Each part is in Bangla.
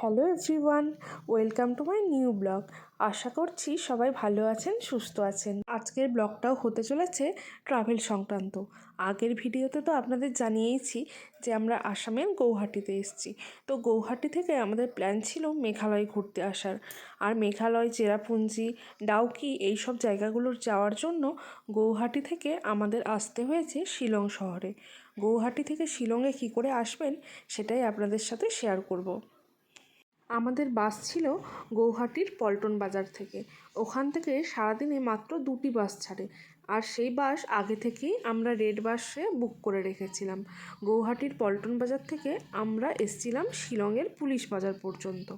Hello everyone, welcome to my new blog. আশা করছি সবাই ভালো আছেন, সুস্থ আছেন। আজকের ব্লগটাও হতে চলেছে ট্রাভেল সংক্রান্ত। আগের ভিডিওতে তো আপনাদের জানিয়েইছি যে আমরা আসামের গৌহাটিতে এসেছি। তো গৌহাটি থেকে আমাদের প্ল্যান ছিল মেঘালয় ঘুরতে আসার। আর মেঘালয়, চেরাপুঞ্জি, ডাউকি এই সব জায়গাগুলোর যাওয়ার জন্য গৌহাটি থেকে আমাদের আসতে হয়েছে শিলং শহরে। গৌহাটি থেকে শিলংয়ে কী করে আসবেন সেটাই আপনাদের সাথে শেয়ার করব। আমাদের বাস ছিল গৌহাটির পল্টন বাজার থেকে। ওখান থেকে সারাদিনে মাত্র দুটি বাস ছাড়ে। আর সেই বাস আগে থেকেই আমরা রেড বাসে বুক করে রেখেছিলাম। গৌহাটির পল্টন বাজার থেকে আমরা এসছিলাম শিলংয়ের পুলিশ বাজার পর্যন্ত।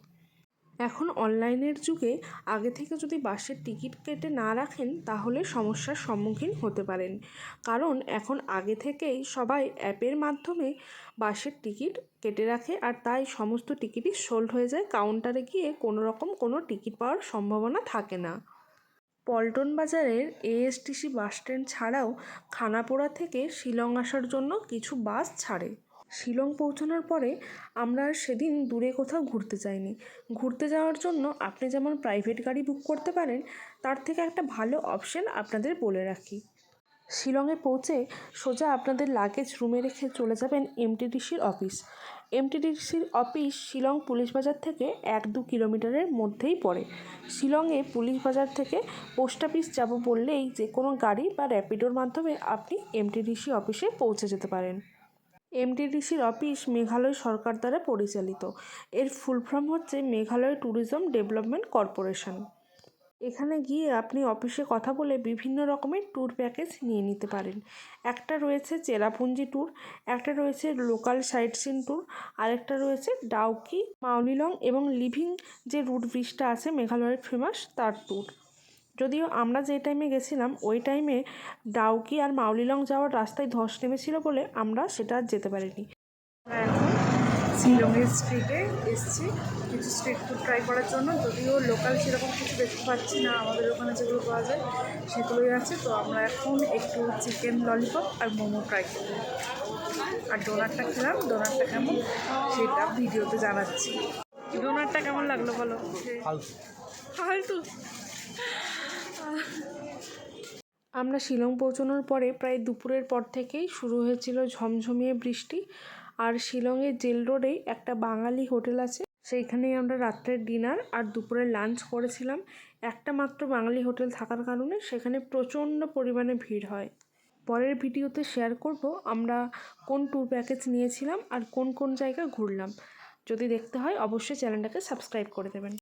এখন অনলাইনের যুগে আগে থেকে যদি বাসের টিকিট কেটে না রাখেন, তাহলে সমস্যার সম্মুখীন হতে পারেন। কারণ এখন আগে থেকেই সবাই অ্যাপের মাধ্যমে বাসের টিকিট কেটে রাখে আর তাই সমস্ত টিকিটই সোল্ড হয়ে যায়। কাউন্টারে গিয়ে কোনো রকম কোনো টিকিট পাওয়ার সম্ভাবনা থাকে না। পল্টন বাজারের এএসটিসি বাস স্ট্যান্ড ছাড়াও খানাপোড়া থেকে শিলং আসার জন্য কিছু বাস ছাড়ে। শিলং পৌঁছানোর পরে আমরা আর সেদিন দূরে কোথাও ঘুরতে যাইনি। ঘুরতে যাওয়ার জন্য আপনি যেমন প্রাইভেট গাড়ি বুক করতে পারেন, তার থেকে একটা ভালো অপশন আপনাদের বলে রাখি। শিলংয়ে পৌঁছে সোজা আপনাদের লাগেজ রুমে রেখে চলে যাবেন এমটিডিসির অফিস এমটিডিসির অফিস শিলং পুলিশ বাজার থেকে এক দু কিলোমিটারের মধ্যেই পড়ে। শিলংয়ে পুলিশ বাজার থেকে পোস্ট অফিস যাব বললেই যে কোনো গাড়ি বা র্যাপিডোর মাধ্যমে আপনি এমটিডিসি অফিসে পৌঁছে যেতে পারেন। এমটিডিসির অফিস মেঘালয় সরকার দ্বারা পরিচালিত। এর ফুল ফর্ম হচ্ছে মেঘালয় ট্যুরিজম ডেভেলপমেন্ট কর্পোরেশন। এখানে গিয়ে আপনি অফিসে কথা বলে বিভিন্ন রকমের ট্যুর প্যাকেজ নিয়ে নিতে পারেন। একটা রয়েছে চেরাপুঞ্জি ট্যুর, একটা রয়েছে লোকাল সাইট সিন ট্যুর, আরেকটা রয়েছে ডাউকি মাউলিলং এবং লিভিং যে রুট ব্রিজটা আছে মেঘালয়ের ফেমাস তার ট্যুর। যদিও আমরা যে টাইমে গেছিলাম ওই টাইমে ডাউকি আর মাউলিলং যাওয়ার রাস্তায় ধস নেমেছিল বলে আমরা সেটা আর যেতে পারিনি। আমরা এখন শিলংয়ের স্ট্রিটে এসেছি। কিছু স্ট্রিট ফুড ট্রাই করার জন্য। যদিও লোকাল সেরকম কিছু দেখতে পাচ্ছি না আমাদের ওখানে যেগুলো পাওয়া যায় সেগুলোই আছে। তো আমরা এখন একটু চিকেন ললিপপ আর মোমো ট্রাই করব। আর ডোনারটা খেলাম। ডোনারটা কেমন? সেটা ভিডিওতে জানাচ্ছি। ডোনারটা কেমন লাগল বলো? ফালতু। আমরা শিলং পৌঁছানোর পরে প্রায় দুপুরের পর থেকেই শুরু হয়েছিল ঝমঝমিয়ে বৃষ্টি। আর শিলংয়ের জেল রোডেই একটা বাঙালি হোটেল আছে, সেইখানেই আমরা রাত্রের ডিনার আর দুপুরের লাঞ্চ করেছিলাম। একটা মাত্র বাঙালি হোটেল থাকার কারণে সেখানে প্রচণ্ড পরিমাণে ভিড় হয়। পরের ভিডিওতে শেয়ার করব আমরা কোন ট্যুর প্যাকেজ নিয়েছিলাম আর কোন কোন জায়গা ঘুরলাম। যদি দেখতে হয়, অবশ্যই চ্যানেলটাকে সাবস্ক্রাইব করে দেবেন।